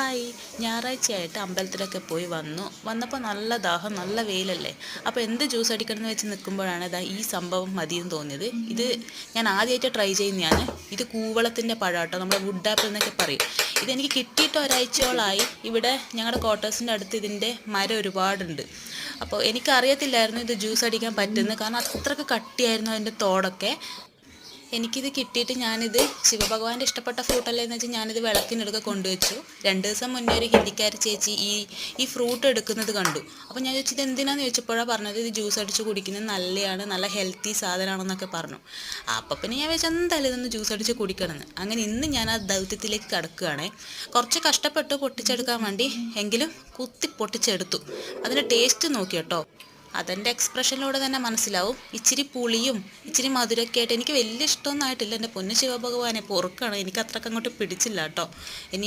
Hi. ഞായറാഴ്ചയായിട്ട് അമ്പലത്തിലൊക്കെ പോയി വന്നു. വന്നപ്പോൾ നല്ല ദാഹം നല്ല വെയിലല്ലേ? അപ്പോൾ എന്ത് ജ്യൂസ് അടിക്കണം എന്ന് വെച്ച് നിൽക്കുമ്പോഴാണ് ഇതാ ഈ സംഭവം മതിയെന്ന് തോന്നിയത്. ഇത് ഞാൻ ആദ്യമായിട്ട് ട്രൈ ചെയ്യുന്നതാണ്. ഇത് കൂവളത്തിന്റെ പഴാട്ടോ നമ്മുടെ വുഡ് ആപ്പിൾ എന്നൊക്കെ പറയും. ഇതെനിക്ക് കിട്ടിയിട്ട് ഒരാഴ്ചയോളമായി ഇവിടെ ഞങ്ങളുടെ ക്വാർട്ടേഴ്സിന്റെ അടുത്ത് ഇതിന്റെ മരം ഒരുപാടുണ്ട്. അപ്പോൾ എനിക്കറിയത്തില്ലായിരുന്നു ഇത് ജ്യൂസ് അടിക്കാൻ പറ്റുന്നത്. കാരണം അത്രയ്ക്ക് കട്ടിയായിരുന്നു അതിന്റെ തോടൊക്കെ. എനിക്കിത് കിട്ടിയിട്ട് ഞാനിത് ശിവഭഗവാന്റെ ഇഷ്ടപ്പെട്ട ഫ്രൂട്ടല്ലേ എന്ന് വെച്ചാൽ ഞാനിത് വിളക്കിനെടുക്കെ കൊണ്ടുവച്ചു. രണ്ട് ദിവസം മുന്നേ ഒരു ഹിന്ദിക്കാരി ചേച്ചി ഈ ഈ ഫ്രൂട്ട് എടുക്കുന്നത് കണ്ടു. അപ്പോൾ ഞാൻ ചോദിച്ചത് എന്തിനാന്ന് ചോദിച്ചപ്പോഴാണ് പറഞ്ഞത്? ഇത് ജ്യൂസ് അടിച്ച് കുടിക്കുന്നത് നല്ലതാണ് നല്ല ഹെൽത്തി സാധനമാണെന്നൊക്കെ പറഞ്ഞു. അപ്പോൾ പിന്നെ ഞാൻ വെച്ചാൽ എന്തായാലും ഇതൊന്ന് ജ്യൂസ് അടിച്ച് കുടിക്കണമെന്ന്. അങ്ങനെ ഇന്ന് ഞാൻ ആ ദൗത്യത്തിലേക്ക് കിടക്കുകയാണെ. കുറച്ച് കഷ്ടപ്പെട്ട് പൊട്ടിച്ചെടുക്കാൻ വേണ്ടി എങ്കിലും കുത്തി പൊട്ടിച്ചെടുത്തു. അതിന്റെ ടേസ്റ്റ് നോക്കി കേട്ടോ അതെന്റെ എക്സ്പ്രഷനിലൂടെ തന്നെ മനസ്സിലാവും. ഇച്ചിരി പുളിയും ഇച്ചിരി മധുരമൊക്കെ ആയിട്ട് എനിക്ക് വലിയ ഇഷ്ടമൊന്നും ആയിട്ടില്ല. എന്റെ പൊന്നു ശിവഭഗവാനെ പൊറുക്കാണ്. എനിക്ക് അത്രയ്ക്ക് അങ്ങോട്ട് പിടിച്ചില്ല കേട്ടോ. ഇനി